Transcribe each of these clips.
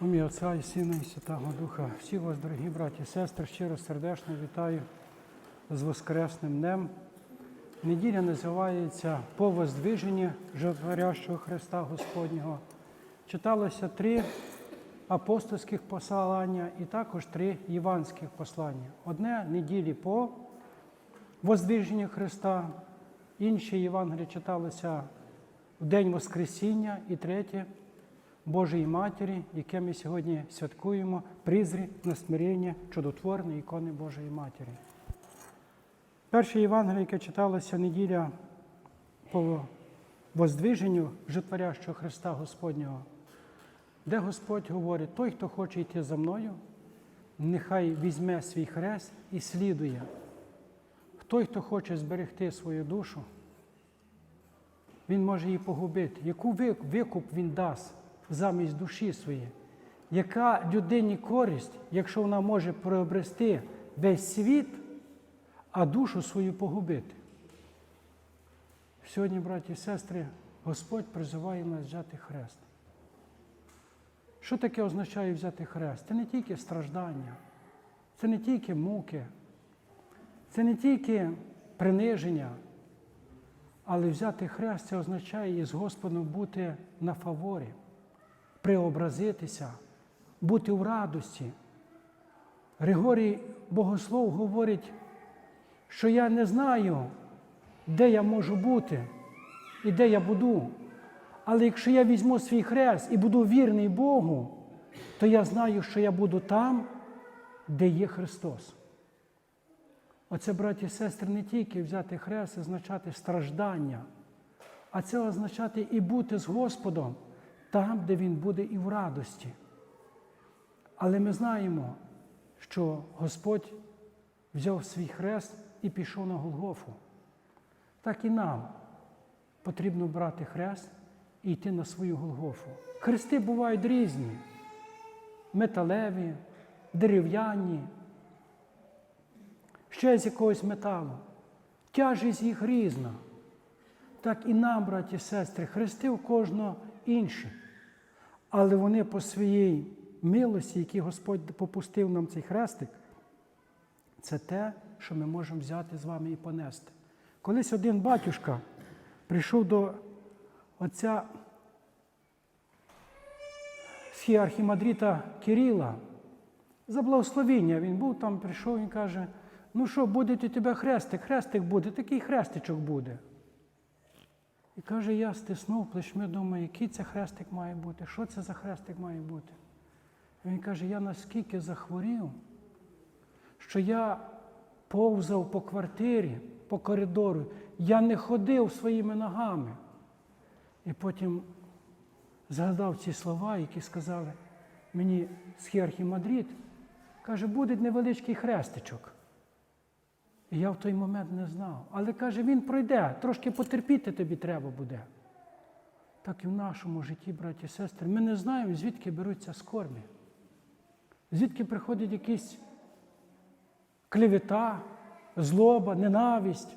У ім'я Отця і Сина і Святого Духа. Всі вас, дорогі браті і сестри, щиро сердечно вітаю з Воскресним днем. Неділя називається По воздвиженні животворящого Христа Господнього. Читалося три апостольських послання і також три євангельських послання. Одне неділі по воздвиженню Христа, інші Євангелії читалося в День Воскресіння і третє Божої Матері, яке ми сьогодні святкуємо, призрі на смирення чудотворної ікони Божої Матері. Перше Євангеліє, яке читалося неділя по воздвиженню житворящого Христа Господнього, де Господь говорить, той, хто хоче йти за мною, нехай візьме свій хрест і слідує. Той, хто хоче зберегти свою душу, він може її погубити. Яку викуп він дасть замість душі своєї? Яка людині користь, якщо вона може приобрести весь світ, а душу свою погубити? Сьогодні, браті і сестри, Господь призиває нас взяти хрест. Що таке означає взяти хрест? Це не тільки страждання, це не тільки муки, це не тільки приниження, але взяти хрест це означає із Господом бути на фаворі, преобразитися, бути в радості. Григорій Богослов говорить, що я не знаю, де я можу бути і де я буду. Але якщо я візьму свій хрест і буду вірний Богу, то я знаю, що я буду там, де є Христос. Оце, браті і сестри, не тільки взяти хрест, означати страждання, а це означати і бути з Господом там, де Він буде і в радості. Але ми знаємо, що Господь взяв свій хрест і пішов на Голгофу. Так і нам потрібно брати хрест і йти на свою Голгофу. Хрести бувають різні: металеві, дерев'яні, ще з якогось металу. Тяжість їх різна. Так і нам, браті і сестри, хрести у кожного інші. Але вони по своїй милості, які Господь попустив нам цей хрестик, це те, що ми можемо взяти з вами і понести. Колись один батюшка прийшов до отця архімандріта Кирила за благословіння. Він був там, прийшов, він каже, ну що, буде у тебе хрестик, хрестик буде, такий хрестичок буде. І каже, я стиснув плечми, думаю, який це хрестик має бути, що це за хрестик має бути. І він каже, я наскільки захворів, що я повзав по квартирі, по коридору, я не ходив своїми ногами. І потім згадав ці слова, які сказали мені схіархімадрид, каже, буде невеличкий хрестичок. І я в той момент не знав. Але каже, він пройде, трошки потерпіти тобі треба буде. Так і в нашому житті, браті і сестри, ми не знаємо, звідки беруться скорбі, звідки приходить якісь клевета, злоба, ненависть,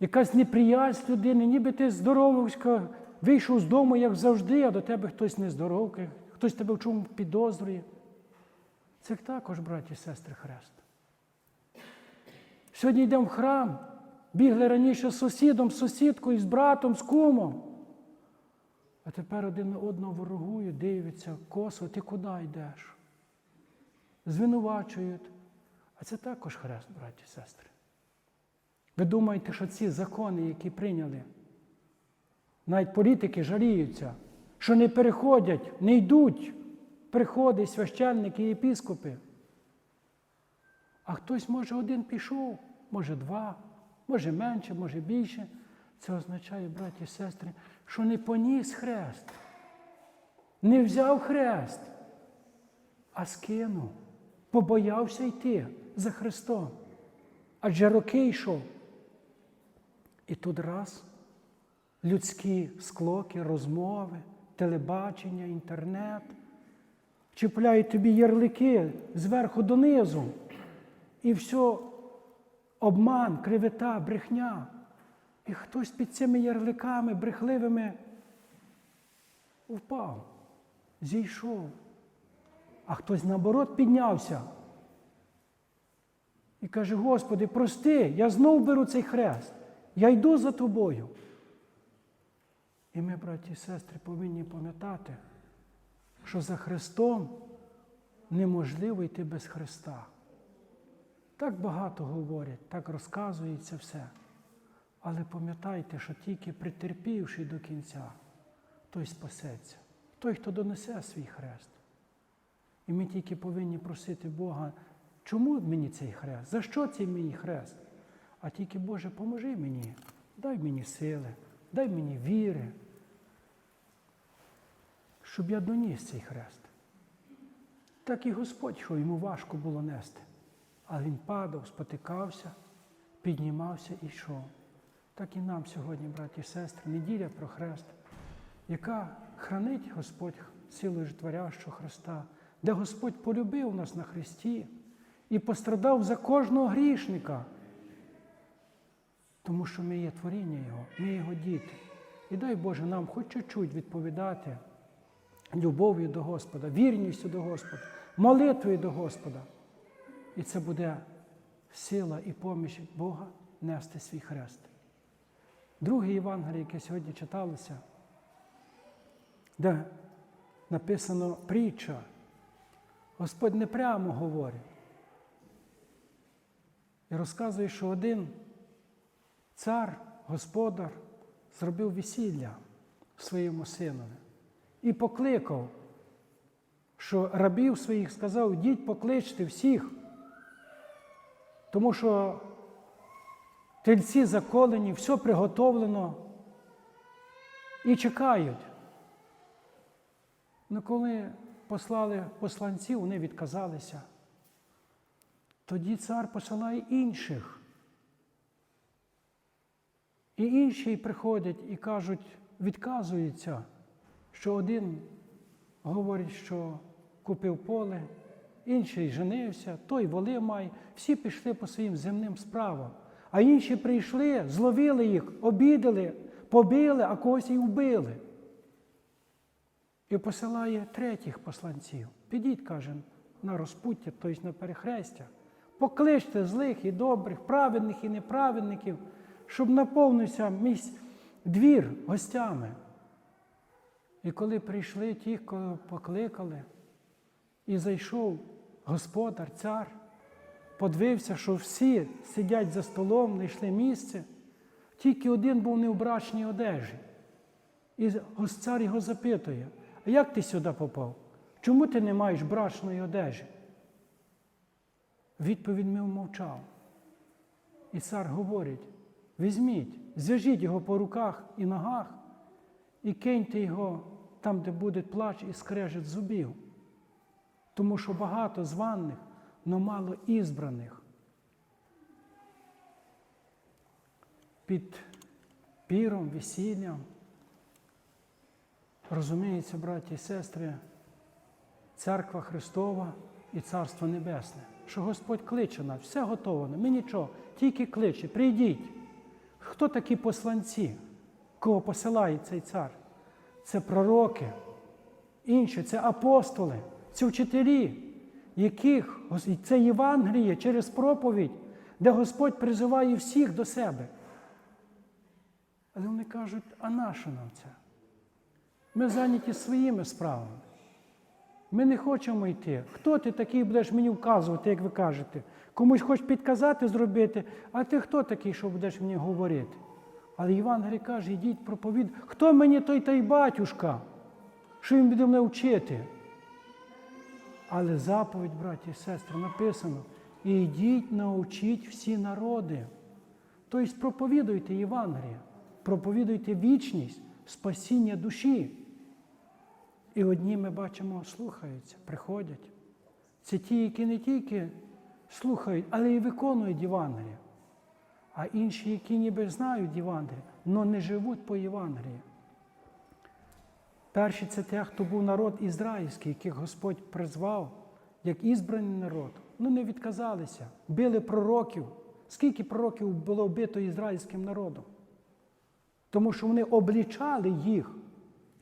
якась неприязнь людини, ніби ти здоровочка, вийшов з дому, як завжди, а до тебе хтось нездоровий, хтось тебе в чому підозрює. Це також, браті і сестри, хрест. Сьогодні йдемо в храм, бігли раніше з сусідом, з сусідкою, з братом, з кумом. А тепер один одного ворогують, дивляться, косо, ти куди йдеш? Звинувачують. А це також хрест, браті і сестри. Ви думаєте, що ці закони, які прийняли, навіть політики жаліються, що не переходять, не йдуть приходи священники і єпіскопи. А хтось, може, один пішов, може два, може менше, може більше. Це означає, браті і сестри, що не поніс хрест, не взяв хрест, а скинув, побоявся йти за Христом. Адже роки йшов. І тут раз людські склоки, розмови, телебачення, інтернет чіпляють тобі ярлики зверху донизу. І все обман, кривета, брехня. І хтось під цими ярликами брехливими впав. зійшов, а хтось наоборот піднявся. І каже, Господи, прости, я знов беру цей хрест, я йду за тобою. І ми, браті і сестри, повинні пам'ятати, що за Христом неможливо йти без Христа. Так багато говорять, так розказується все. Але пам'ятайте, що тільки притерпівши до кінця, той спасеться, той, хто донесе свій хрест. І ми тільки повинні просити Бога, чому мені цей хрест? За що цей мені хрест? А тільки, Боже, поможи мені, дай мені сили, дай мені віри, щоб я доніс цей хрест. Так і Господь, що йому важко було нести. Але він падав, спотикався, піднімався і йшов. Так і нам сьогодні, браті і сестри, неділя про хрест, яка хранить Господь силою житворящого Христа, де Господь полюбив нас на Христі і пострадав за кожного грішника. Тому що ми є творіння Його, ми Його діти. І дай Боже нам хоч чуть-чуть відповідати любов'ю до Господа, вірністю до Господа, молитвою до Господа. І це буде сила і поміч Бога нести свій хрест. Друге Євангеліє, яке сьогодні читалося, де написано притча. Господь не прямо говорить. І розказує, що один цар, господар, зробив весілля своєму синові і покликав, що рабів своїх сказав, йдіть покличте всіх, тому що тельці заколені, все приготовлено і чекають. Ну, коли послали посланців, вони відказалися. Тоді цар посилає інших. І інші приходять і кажуть, відказуються, що один говорить, що купив поле, інший женився, той воли має. Всі пішли по своїм земним справам. А інші прийшли, зловили їх, обідали, побили, а когось і вбили. І посилає третіх посланців. Підіть, каже, на розпуття, тобто на перехрестя. Покличте злих і добрих, праведних і неправедників, щоб наповнився мій двір гостями. І коли прийшли ті, кого покликали, і зайшов господар, цар, подивився, що всі сидять за столом, знайшли місце, тільки один був не в брачній одежі. І цар його запитує, а як ти сюди попав? Чому ти не маєш брачної одежі? Відповідь мив мовчав. І цар говорить: візьміть, зв'яжіть його по руках і ногах і киньте його там, де буде плач і скрежет зубів. Тому що багато званих, но мало ізбраних. Під піром, весіллям. Розуміється, браті і сестри, церква Христова і Царство Небесне, що Господь кличе нас, все готово, ми нічого, тільки кличе, прийдіть. Хто такі посланці, кого посилає цей цар? Це пророки, інші, це апостоли, це вчителі, яких це Євангеліє через проповідь, де Господь призиває всіх до себе. Але вони кажуть, а нащо нам це? Ми зайняті своїми справами. Ми не хочемо йти. Хто ти такий будеш мені вказувати, як ви кажете? Комусь хочеш підказати зробити, а ти хто такий, що будеш мені говорити? Але Євангелій каже, йдіть проповідь. Хто мені той та й батюшка? Що він буде мене вчити? Але заповідь, браті і сестри, написано: і йдіть, научіть всі народи. Тобто проповідуйте Євангеліє, проповідуйте вічність, спасіння душі. І одні ми бачимо, слухаються, приходять. Це ті, які не тільки слухають, але й виконують Євангеліє. А інші, які ніби знають Євангеліє, але не живуть по Євангелії. Перші це те, хто був народ ізраїльський, яких Господь призвав, як ізбраний народ. Ну не відказалися, били пророків. Скільки пророків було вбито ізраїльським народом? Тому що вони облічали їх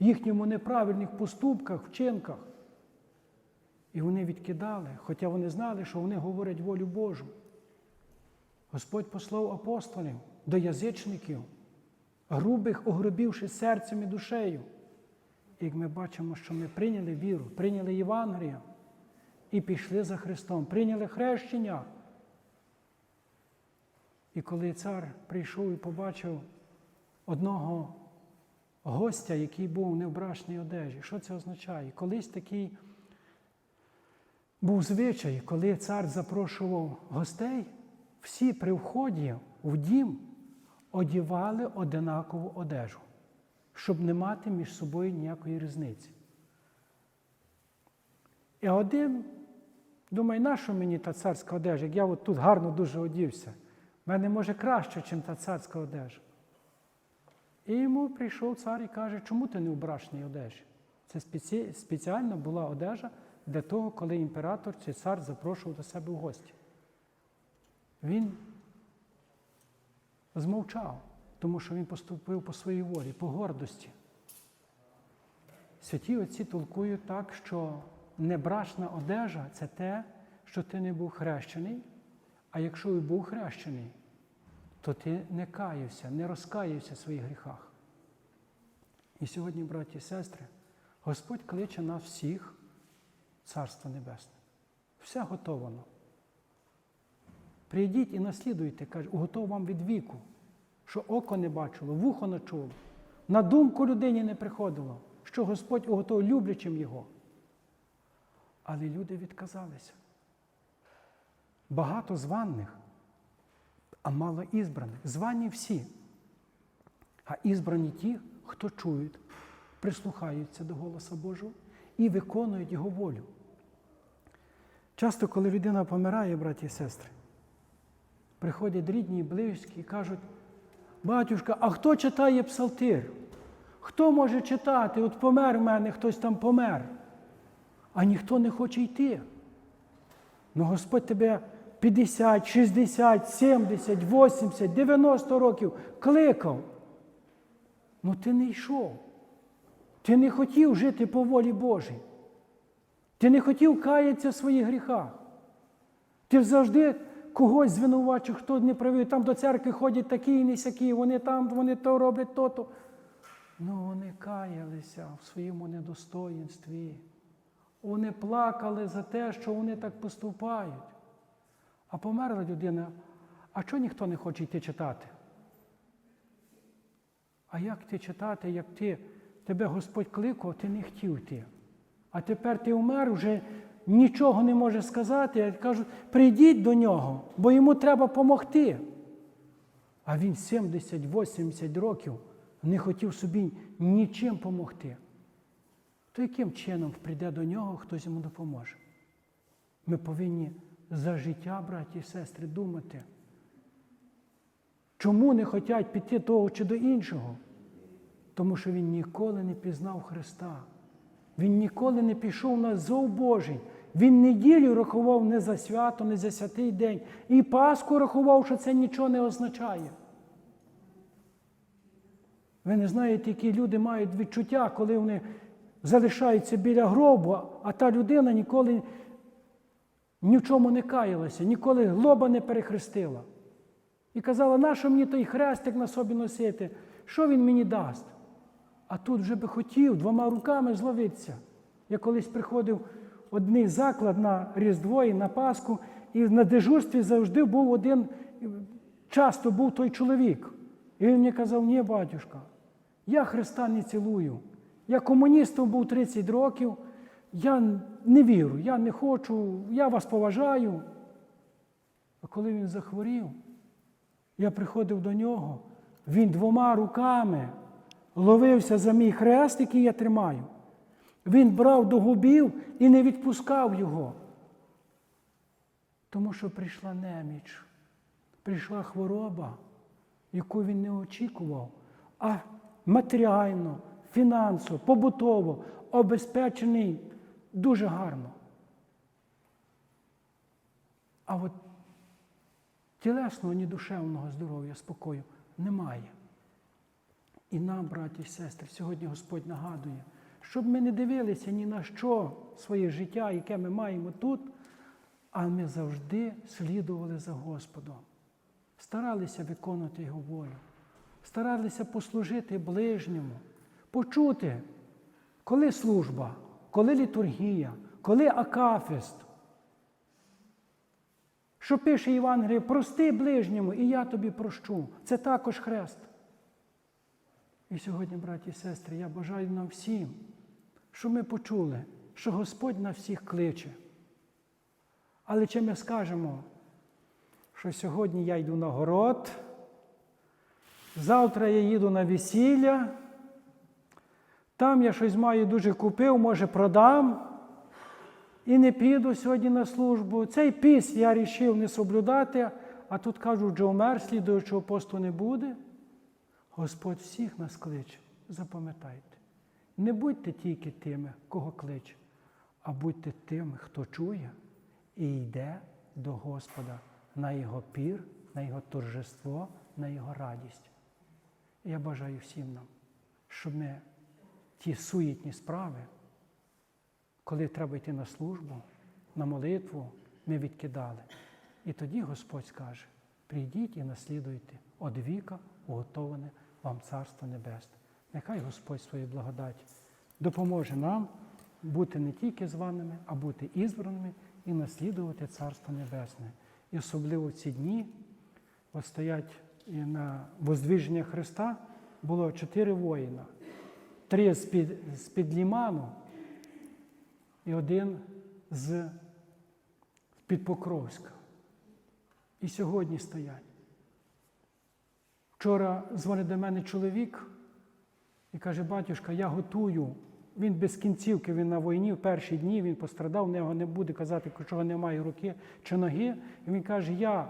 в їхньому неправильних поступках, вчинках. І вони відкидали, хоча вони знали, що вони говорять волю Божу. Господь послав апостолів до язичників, грубих, огрубівши серцем і душею. Як ми бачимо, що ми прийняли віру, прийняли Євангелія і пішли за Христом, прийняли хрещення. І коли цар прийшов і побачив одного гостя, який був у невбрачній одежі, що це означає? Колись такий був звичай, коли цар запрошував гостей, всі при вході в дім одівали одинакову одежу, щоб не мати між собою ніякої різниці. І один думає, нащо мені та царська одежа? Як я от тут гарно дуже одівся. В мене може краще, ніж та царська одежа. І йому прийшов цар і каже, чому ти не в брачній одежі? Це спеці... спеціально була одежа для того, коли імператор чи цар запрошував до себе в гості. Він змовчав, тому що він поступив по своїй волі, по гордості. Святі отці толкують так, що небрачна одежа це те, що ти не був хрещений, а якщо і був хрещений, то ти не каявся, не розкаявся в своїх гріхах. І сьогодні, браті і сестри, Господь кличе нас всіх Царство Небесне. Все готовано. Прийдіть і наслідуйте, каже, уготов вам від віку, що око не бачило, вухо не чуло, на думку людині не приходило, що Господь уготов люблячим його. Але люди відказалися. Багато званих, а мало ізбраних. Звані всі. А ізбрані ті, хто чують, прислухаються до голоса Божого і виконують Його волю. Часто, коли людина помирає, браті і сестри, приходять рідні і близькі і кажуть, батюшка, а хто читає псалтир? Хто може читати? От помер в мене, хтось там помер, а ніхто не хоче йти. Ну Господь тебе 50, 60, 70, 80, 90 років кликав. Ну ти не йшов. Ти не хотів жити по волі Божій. Ти не хотів каятися в своїх гріхах. Ти завжди когось звинувачив, хто не правий. Там до церкви ходять такі і не сякі, вони там, вони то роблять то-то. Ну вони каялися в своєму недостоїнстві. Вони плакали за те, що вони так поступають. А померла людина, а чого ніхто не хоче йти читати? А як ти читати, як ти, тебе Господь кликав, ти не хотів йти. А тепер ти вмер, вже нічого не можеш сказати. Я кажу, прийдіть до нього, бо йому треба допомогти. А він 70-80 років не хотів собі нічим допомогти. То яким чином прийде до нього, хтось йому допоможе? Ми повинні за життя, браті і сестри, думати. Чому не хочуть піти того чи до іншого? Тому що він ніколи не пізнав Христа. Він ніколи не пішов на зов Божий. Він неділю рахував не за свято, не за святий день. І Пасху рахував, що це нічого не означає. Ви не знаєте, які люди мають відчуття, коли вони залишаються біля гробу, а та людина ніколи ні в чому не каялася, ніколи глоба не перехрестила. І казала, нащо мені той хрестик на собі носити? Що він мені дасть? А тут вже би хотів двома руками зловитися. Я колись приходив одний заклад на Різдво і на Пасху, і на дежурстві завжди був один, часто був той чоловік. І він мені казав, ні, батюшка, я Христа не цілую. Я комуністом був 30 років, я не вірю, я не хочу, я вас поважаю. А коли він захворів, я приходив до нього, він двома руками ловився за мій хрест, який я тримаю. Він брав до губів і не відпускав його. Тому що прийшла неміч, прийшла хвороба, яку він не очікував, а матеріально, фінансово, побутово обезпечений дуже гарно. А от тілесного, ні душевного здоров'я, спокою немає. І нам, браті і сестри, сьогодні Господь нагадує, щоб ми не дивилися ні на що своє життя, яке ми маємо тут, а ми завжди слідували за Господом, старалися виконувати Його волю, старалися послужити ближньому, почути, коли служба, коли літургія, коли акафіст. Що пише Євангеліє, прости ближньому, і я тобі прощу. Це також хрест. І сьогодні, браті і сестри, я бажаю нам всім, щоб ми почули, що Господь на всіх кличе. Але чи ми скажемо, що сьогодні я йду на город, завтра я їду на весілля, там я щось маю дуже купив, може продам, і не піду сьогодні на службу. Цей піс я рішив не соблюдати, а тут кажуть, що умер, слідуючого посту не буде. Господь всіх нас кличе, запам'ятайте. Не будьте тільки тими, кого кличе, а будьте тими, хто чує і йде до Господа на Його пір, на Його торжество, на Його радість. Я бажаю всім нам, щоб ми ті суєтні справи, коли треба йти на службу, на молитву, ми відкидали. І тоді Господь скаже: прийдіть і наслідуйте од віка уготоване вам Царство Небесне. Нехай Господь своєю благодаті допоможе нам бути не тільки званими, а бути ізбраними і наслідувати Царство Небесне. І особливо в ці дні, стоять на воздвіження Христа, було чотири воїна, три з-під, ліману і один з під Покровська. І сьогодні стоять. Вчора дзвонить до мене чоловік і каже, батюшка, я готую. Він без кінцівки, він на війні в перші дні він пострадав, в нього не буде казати, чого немає руки чи ноги. І він каже, я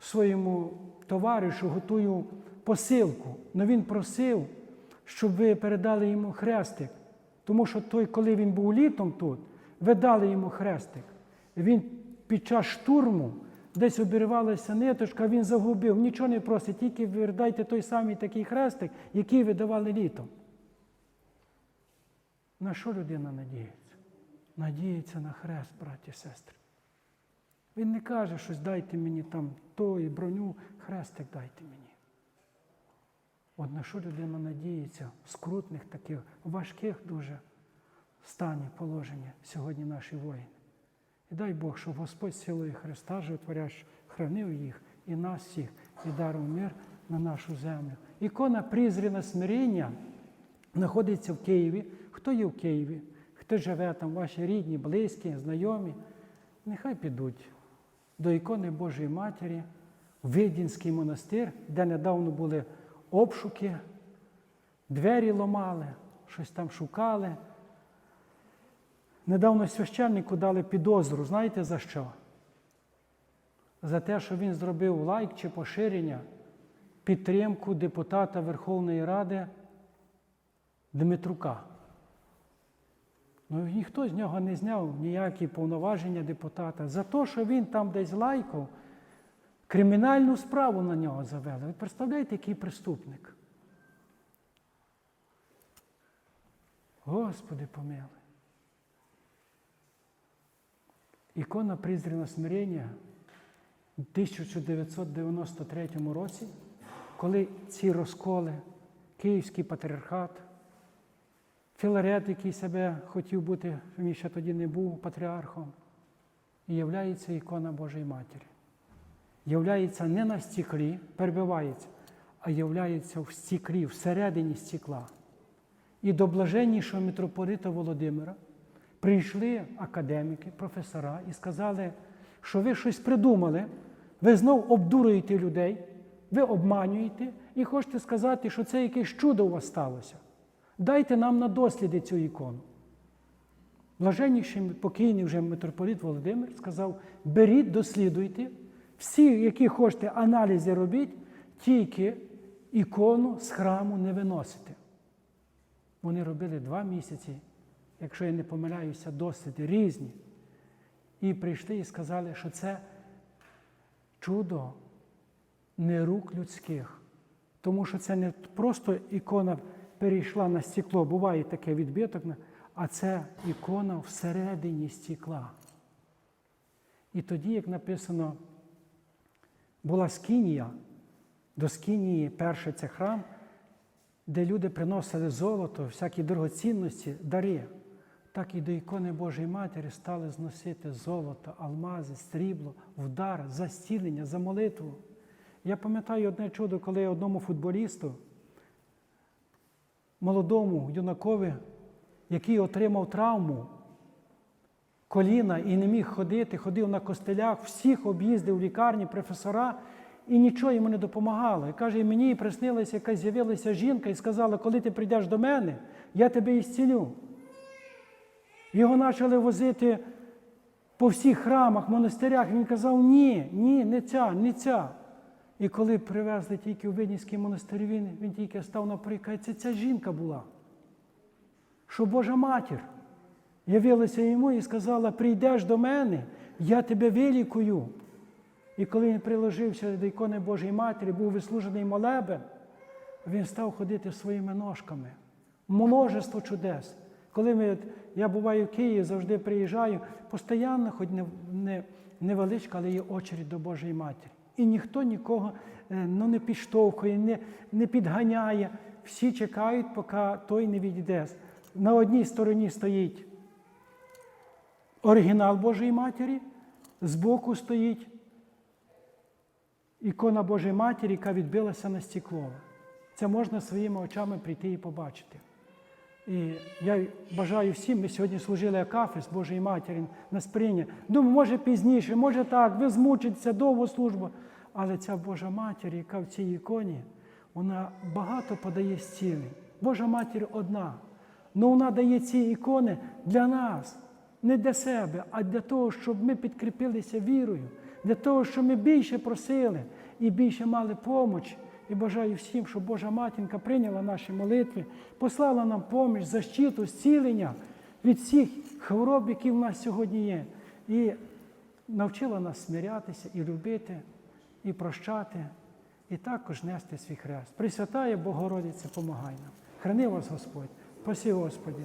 своєму товаришу готую посилку. але він просив, щоб ви передали йому хрестик. Тому що той, коли він був літом тут, ви дали йому хрестик. Він під час штурму десь обірвалася ниточка, він загубив. Нічого не просить, тільки віддайте той самий такий хрестик, який ви давали літом. На що людина надіється? Надіється на хрест, браті і сестри. Він не каже, щось дайте мені там то і броню, хрестик дайте мені. От на що людина надіється в скрутних таких важких дуже стані положення сьогодні наші воїни. І дай Бог, щоб Господь силою Христа животворящ хранив їх і нас всіх, і дарив мир на нашу землю. Ікона призріна смирення знаходиться в Києві. Хто є в Києві? Хто живе там, ваші рідні, близькі, знайомі? Нехай підуть до ікони Божої Матері, в Видінський монастир, де недавно були обшуки, двері ломали, щось там шукали. Недавно священнику дали підозру, знаєте за що? За те, що він зробив лайк чи поширення, підтримку депутата Верховної Ради Дмитрука. Ну, ніхто з нього не зняв ніякі повноваження депутата. За те, що він там десь лайкав, кримінальну справу на нього завели. Ви представляєте, який преступник? Господи помилуй. Ікона призріна смирення у 1993 році, коли ці розколи, Київський патріархат, Філарет, який себе хотів бути, він ще тоді не був патріархом, і являється ікона Божої Матері. Являється не на стіклі, перебивається, а являється в стіклі, всередині стекла. І до блаженнішого митрополита Володимира прийшли академіки, професора і сказали, що ви щось придумали, ви знов обдурюєте людей, ви обманюєте і хочете сказати, що це якесь чудо у вас сталося. Дайте нам на досліди цю ікону. Блаженніший покійний вже митрополит Володимир сказав: беріть, дослідуйте, всі, які хочете аналізи робіть, тільки ікону з храму не виносите. Вони робили два місяці, якщо я не помиляюся, досліди різні. І прийшли і сказали, що це чудо не рук людських. тому що це не просто ікона перейшла на стекло, буває таке відбиток, а це ікона всередині стекла. І тоді, як написано, була скинія, до скинії перше це храм, де люди приносили золото, всякі дорогоцінності, дари. Так і до ікони Божої Матері стали зносити золото, алмази, срібло, в дар, за молитву. Я пам'ятаю одне чудо, коли одному футболісту, молодому юнакові, який отримав травму коліна і не міг ходити, ходив на костелях, всіх об'їздив в лікарні, професора, і нічого йому не допомагало. І каже, мені приснилася якась з'явилася жінка і сказала, коли ти прийдеш до мене, я тебе ісцілю. Його почали возити по всіх храмах, монастирях. Він казав, ні, ні, не ця, не ця. І коли привезли тільки у Виднівський монастир, він, він тільки став каже, це ця жінка була. Що Божа матір явилася йому і сказала: прийдеш до мене, я тебе вилікую. І коли він приложився до ікони Божої Матері, був вислужений молебен, він став ходити своїми ножками. Множество чудес. Коли ми, я буваю в Києві, завжди приїжджаю, постійно, хоч не, не, невеличка, але є очередь до Божої Матері. І ніхто нікого е, ну, не підштовхує, не, не підганяє. Всі чекають, поки той не відійде. На одній стороні стоїть оригінал Божої Матері, збоку стоїть ікона Божої Матері, яка відбилася на стекло. Це можна своїми очами прийти і побачити. І я бажаю всім, ми сьогодні служили Акафіс Божої Матері на сприйня. Думаю, може пізніше, може так, ви змучитеся, довго служба. Але ця Божа Матір, яка в цій іконі, вона багато подає зцілень. Божа Матір одна. але вона дає ці ікони для нас, не для себе, а для того, щоб ми підкріпилися вірою, для того, щоб ми більше просили і більше мали помочь. І бажаю всім, щоб Божа матінка прийняла наші молитви, послала нам поміч, защиту, зцілення від всіх хвороб, які в нас сьогодні є, і навчила нас смирятися і любити, і прощати, і також нести свій хрест. Пресвятає Богородиця, помагай нам. Храни вас Господь, спаси Господі.